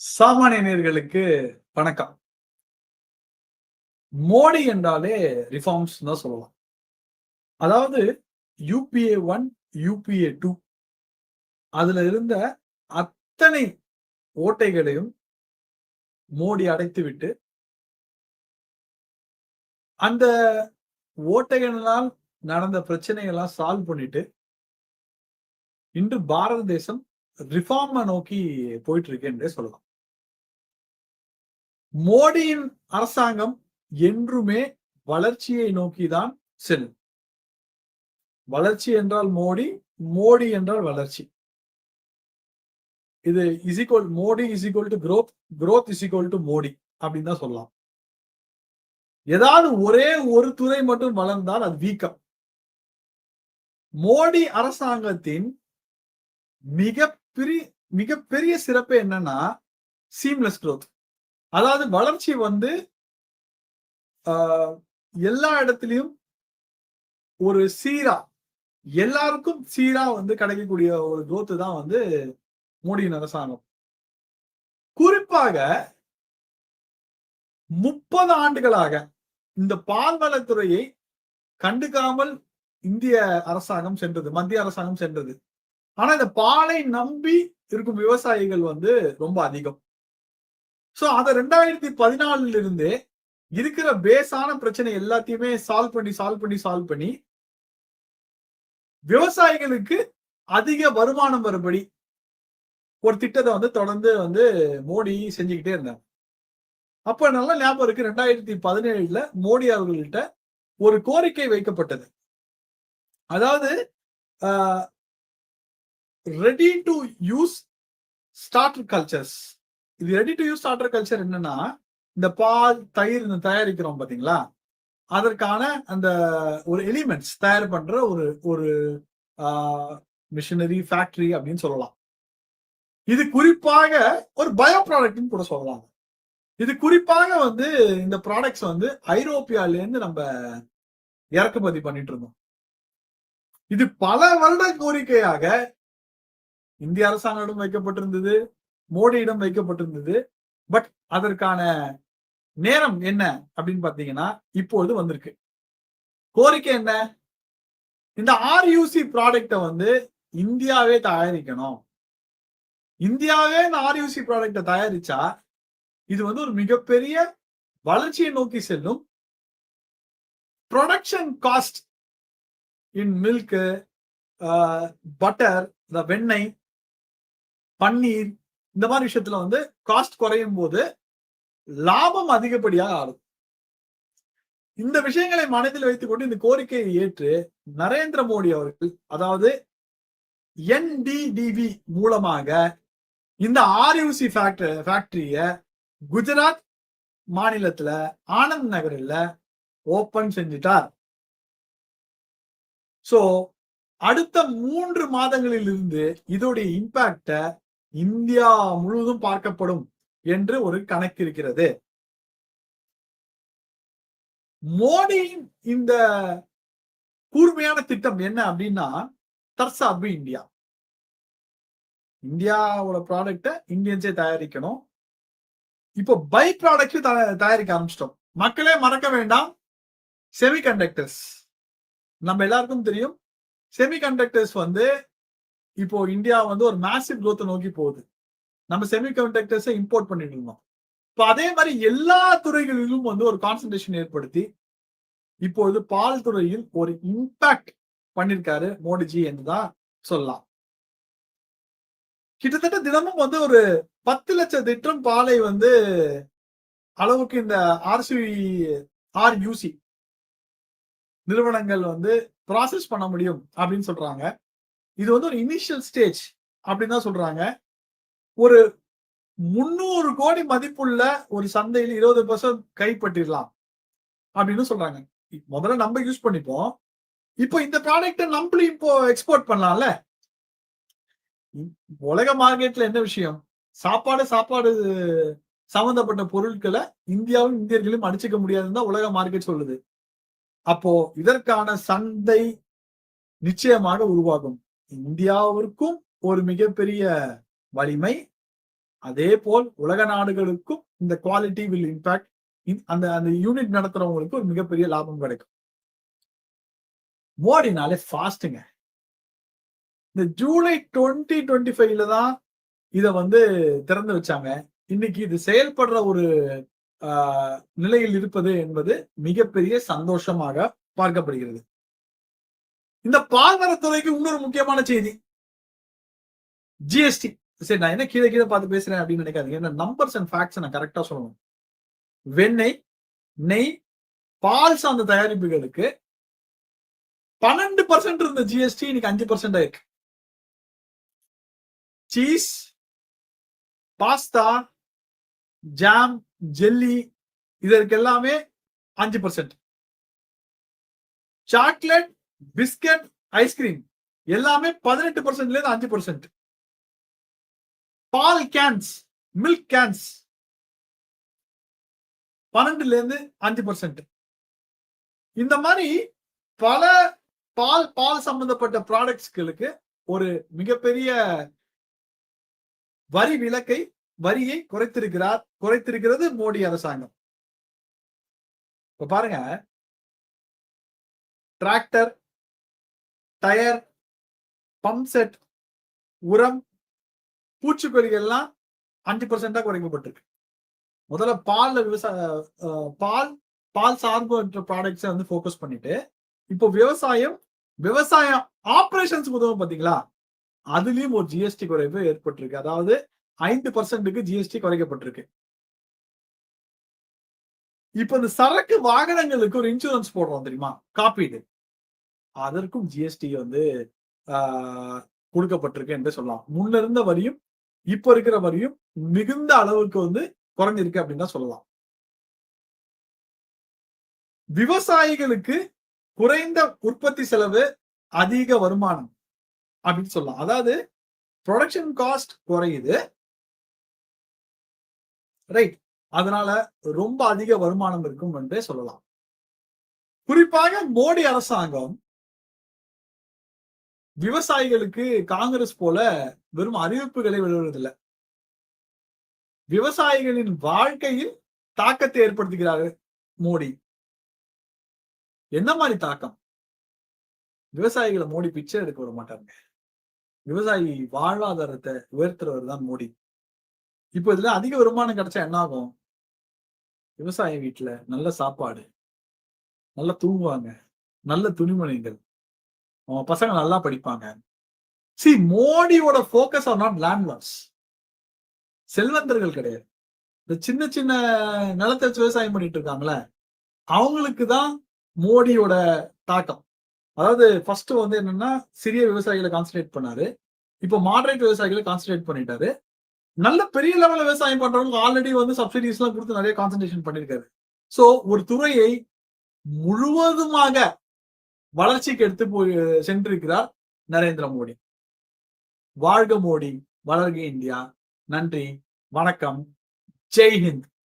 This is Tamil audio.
சாமானியர்களுக்கு வணக்கம். மோடி என்றாலே ரிஃபார்ம்ஸ் தான் சொல்லலாம். அதாவது யூபிஏ ஒன் யூபிஏ டூ அதுல இருந்த அத்தனை ஓட்டைகளையும் மோடி அடைத்துவிட்டு அந்த ஓட்டைகளால் நடந்த பிரச்சனைகள்லாம் சால்வ் பண்ணிட்டு இன்று பாரத தேசம் ரிஃபார்மை நோக்கி போயிட்டு இருக்கேன்றே சொல்லலாம். மோடியின் அரசாங்கம் என்றுமே வளர்ச்சியை நோக்கிதான் செல்லும். வளர்ச்சி என்றால் மோடி மோடி என்றால் வளர்ச்சி. இது is equal Modi is equal to growth growth is equal to Modi அப்படின்னு தான் சொல்லலாம். ஏதாவது ஒரே ஒரு துறை மட்டும் வளர்ந்தால் அது வீக்கம். மோடி அரசாங்கத்தின் மிகப்பெரிய மிகப்பெரிய சிறப்பு என்னன்னா சீம்லெஸ் குரோத் அதாவது வளர்ச்சி வந்து ஆஹ், எல்லா இடத்துலையும் ஒரு சீரா எல்லாருக்கும் சீரா வந்து கிடைக்கக்கூடிய ஒரு குரோத்து தான் வந்து மோடியின் அரசாங்கம். குறிப்பாக முப்பது ஆண்டுகளாக இந்த பால்வளத்துறையை கண்டுக்காமல் இந்திய அரசாங்கம் சென்றது மத்திய அரசாங்கம் சென்றது. ஆனா இந்த பாலை நம்பி இருக்கும் விவசாயிகள் வந்து ரொம்ப அதிகம். சோ அத ரெண்டாயிரத்தி பதினாலுல இருந்து இருக்கிற பேஸான பிரச்சனை எல்லாத்தையுமே சால்வ் பண்ணி சால்வ் பண்ணி சால்வ் பண்ணி விவசாயிகளுக்கு அதிக வருமானம் வரும்படி ஒரு திட்டத்தை வந்து தொடர்ந்து வந்து மோடி செஞ்சுக்கிட்டே இருந்தாங்க அப்ப நல்லா ஞாபகம் இருக்கு ரெண்டாயிரத்தி பதினேழுல மோடி அவர்கள்ட்ட ஒரு கோரிக்கை வைக்கப்பட்டது. அதாவது ready to use starter cultures இது ready to use starter culture என்னன்னா இந்த பால் தயிர் இந்த தயாரிக்கிறோம் பாத்தீங்களா? அதற்கான அந்த ஒரு எலிமெண்ட்ஸ் தயார் பண்ற ஒரு ஒரு மிஷினரி ஃபேக்டரி அப்படின்னு சொல்லலாம். இது குறிப்பாக ஒரு பயோ ப்ராடக்ட்னு கூட சொல்லலாம். இது குறிப்பாக வந்து இந்த ப்ராடக்ட்ஸ் வந்து ஐரோப்பியால இருந்து நம்ம இறக்குமதி பண்ணிட்டு இருந்தோம். இது பல வருட கோரிக்கையாக இந்திய அரசாங்கம் வைக்கப்பட்டிருந்தது. மோடியிடம் வைக்கப்பட்டிருந்தது. பட் அதற்கான நேரம் என்ன அப்படின்னு பாத்தீங்கன்னா இப்பொழுது வந்திருக்கு. கோரிக்கை என்ன? இந்த ஆர்யூசி ப்ராடக்ட வந்து இந்தியாவே தயாரிக்கணும். இந்தியாவே இந்த ஆர்யூசி ப்ராடக்ட தயாரிச்சா இது வந்து ஒரு மிகப்பெரிய வளர்ச்சியை நோக்கி செல்லும். Production cost in milk butter இந்த வெண்ணெய் பன்னீர் இந்த மாதிரி விஷயத்துல வந்து காஸ்ட் குறையும் போது லாபம் அதிகப்படியாக ஆகும் இந்த விஷயங்களை மனதில் வைத்துக்கொண்டு இந்த கோரிக்கையை ஏற்று நரேந்திர மோடி அவர்கள் அதாவது என்டிடிவி மூலமாக இந்த ஆர்யூசி ஃபேக்டரி ஃபேக்டரிய குஜராத் மாநிலத்துல ஆனந்த் நகரில் ஓபன் செஞ்சிட்டார். சோ அடுத்த மூன்று மாதங்களில் இருந்து இதோடைய இம்பாக்ட இந்தியா முழுவதும் பார்க்கப்படும் என்று ஒரு கணக்கு இருக்கிறது. மோடியின் இந்த கூர்மையான திட்டம் என்ன அப்படின்னா தற்சார்பு இந்தியா இந்தியாவோட ப்ராடக்ட இந்தியன்ஸே தயாரிக்கணும். இப்போ பை ப்ராடக்ட் தயாரிக்க ஆரம்பிச்சிட்டோம். மக்களே மறக்க வேண்டாம். செமிகண்டக்டர்ஸ் நம்ம எல்லாருக்கும் தெரியும். செமிகண்டக்டர்ஸ் வந்து இப்போ இந்தியா வந்து ஒரு மேசிவ் குரோத்தை நோக்கி போகுது. நம்ம செமிகண்டக்டர்ஸை இம்போர்ட் பண்ணிட்டு இருந்தோம். இப்போ அதே மாதிரி எல்லா துறைகளிலும் வந்து ஒரு கான்சன்ட்ரேஷன் ஏற்படுத்தி இப்பொழுது பால் துறையில் ஒரு இம்பாக்ட் பண்ணிருக்காரு மோடிஜி என்றுதான் சொல்லலாம். கிட்டத்தட்ட தினமும் வந்து ஒரு பத்து லட்சம் திட்டம் பாலை வந்து அளவுக்கு இந்த ஆர்சி ஆர்யூசி நிறுவனங்கள் வந்து ப்ராசஸ் பண்ண முடியும் அப்படின்னு சொல்றாங்க. இது வந்து ஒரு இனிஷியல் ஸ்டேஜ் அப்படின்னு தான் சொல்றாங்க. ஒரு முன்னூறு கோடி மதிப்புள்ள ஒரு சந்தையில் இருபது பர்சன்ட் கைப்பற்றிடலாம் அப்படின்னு சொல்றாங்க. முதல்ல நம்ம யூஸ் பண்ணிப்போம். இப்போ இந்த ப்ராடக்ட்டை நம்மளும் இப்போ எக்ஸ்போர்ட் பண்ணலாம்ல? உலக மார்க்கெட்ல என்ன விஷயம்? சாப்பாடு சாப்பாடு சம்பந்தப்பட்ட பொருட்களை இந்தியாவும் இந்தியர்களும் அடிச்சுக்க முடியாதுன்னு தான் உலக மார்க்கெட் சொல்லுது. அப்போ இதற்கான சந்தை நிச்சயமாக உருவாகும். இந்தியாவிற்கும் ஒரு மிகப்பெரிய வலிமை. அதே போல் உலக நாடுகளுக்கும் இந்த குவாலிட்டி வில் இம்பாக்ட் அந்த அந்த யூனிட் நடத்துறவங்களுக்கு ஒரு மிகப்பெரிய லாபம் கிடைக்கும். மோடினாலே ஃபாஸ்ட்டுங்க இந்த ஜூலை டுவெண்ட்டி டுவெண்ட்டி ஃபைவ்ல தான் இதை வந்து திறந்து வச்சாங்க. இன்னைக்கு இது செயல்படுற ஒரு ஆஹ், நிலையில் இருப்பது என்பது மிகப்பெரிய சந்தோஷமாக பார்க்கப்படுகிறது. இந்த பால்வரத்துறைக்கு இன்னொரு முக்கியமான செய்தி. ஜிஎஸ்டி சரி நான் என்ன கீழே கீழே பார்த்து பேசுறேன் அப்படின்னு நினைக்காதீங்க. என்ன நம்பர்ஸ் அண்ட் ஃபேக்ட்ஸ் நான் கரெக்டா சொல்லணும். வெண்ணெய் நெய் பால் சார்ந்த தயாரிப்புகளுக்கு பன்னெண்டு பர்சன்ட் இருந்த ஜிஎஸ்டி இன்னைக்கு அஞ்சு பர்சன்ட் ஆயிருக்கு சீஸ் பாஸ்தா ஜாம் ஜெல்லி இதற்கு எல்லாமே அஞ்சு பர்சன்ட் சாக்லேட் பிஸ்கட் ஐஸ்கிரீம் எல்லாமே பதினெட்டு பர்சன்ட்ல இருந்து அஞ்சு பர்சன்ட் பால் கேன்ஸ் மில்க் கேன்ஸ் பன்னெண்டுல இருந்து அஞ்சு பர்சன்ட் இந்த மாதிரி பல பால் பால் சம்பந்தப்பட்ட ப்ராடக்ட்ஸ்களுக்கு ஒரு மிகப்பெரிய வரி விலக்கை வரியை குறைத்திருக்கிறார் குறைத்திருக்கிறது மோடி அரசாங்கம். இப்ப பாருங்க டிராக்டர் டயர் பம்ப் செட் உரம் பூச்சிக்கொல்லிகள் எல்லாம் அஞ்சு பர்சன்டா குறைக்கப்பட்டிருக்கு. முதல்ல பால்ல விவசாய பால் பால் பால் என்ற ப்ராடக்ட்ஸை வந்து ஃபோக்கஸ் பண்ணிட்டு இப்போ விவசாயம் விவசாயம் ஆப்ரேஷன்ஸ் உதவும் பாத்தீங்களா? அதுலயும் ஒரு ஜிஎஸ்டி குறைவு ஏற்பட்டிருக்கு. அதாவது ஐந்து பர்சன்ட்டுக்கு ஜிஎஸ்டி குறைக்கப்பட்டிருக்கு. இப்ப இந்த சரக்கு வாகனங்களுக்கு ஒரு இன்சூரன்ஸ் போடுறோம் தெரியுமா? காப்பீடு. அதற்கும் ஜிஎஸ்டி வந்து ஆஹ், கொடுக்கப்பட்டிருக்கு என்று சொல்லலாம். முன்ன இருந்த வரியும் இப்ப இருக்கிற வரியும் மிகுந்த அளவுக்கு வந்து குறைஞ்சிருக்கு அப்படின்னு தான் சொல்லலாம். விவசாயிகளுக்கு குறைந்த உற்பத்தி செலவு அதிக வருமானம் அப்படின்னு சொல்லலாம். அதாவது ப்ரொடக்ஷன் காஸ்ட் குறையுது. ரைட் அதனால ரொம்ப அதிக வருமானம் இருக்கும் என்றே சொல்லலாம். குறிப்பாக மோடி அரசாங்கம் விவசாயிகளுக்கு காங்கிரஸ் போல வெறும் அறிவிப்புகளை வெளியிடுவதில்லை விவசாயிகளின் வாழ்க்கையில் தாக்கத்தை ஏற்படுத்துகிறார்கள் மோடி. என்ன மாதிரி தாக்கம்? விவசாயிகளை மோடி பிச்சை எடுக்க விட மாட்டாங்க விவசாயி வாழ்வாதாரத்தை உயர்த்துறவர் தான் மோடி. இப்போ இதுல அதிக வருமானம் கிடைச்சா என்ன ஆகும்? விவசாய வீட்டுல நல்ல சாப்பாடு நல்லா தூங்குவாங்க நல்ல துணிமணிகள் அவன் பசங்க நல்லா படிப்பாங்க. சி மோடியோட ஃபோக்கஸ் ஆர் நாட் லேண்ட்லார்ட்ஸ் செல்வந்தர்கள் கிடையாது. இந்த சின்ன சின்ன நிலத்தை வச்சு விவசாயம் பண்ணிட்டு இருக்காங்களே அவங்களுக்கு தான் மோடியோட தாக்கம். அதாவது ஃபர்ஸ்ட் வந்து என்னன்னா சிறிய விவசாயிகளை கான்சன்ட்ரேட் பண்ணாரு. இப்போ மாடரேட் விவசாயிகளை கான்சன்ட்ரேட் பண்ணிட்டாரு. நல்ல பெரிய லெவல்ல விவசாயம் பண்றவங்களுக்கு ஆல்ரெடி வந்து சப்சிடிஸ் எல்லாம் கொடுத்து நிறைய கான்சன்ட்ரேஷன் பண்ணிருக்காரு. சோ ஒரு துறையை முழுவதுமாக வளர்ச்சிக்கு எடுத்து போய் சென்றிருக்கிறார் நரேந்திர மோடி. வாழ்க மோடி வளர்க இந்தியா. நன்றி வணக்கம். ஜெய் ஹிந்த்.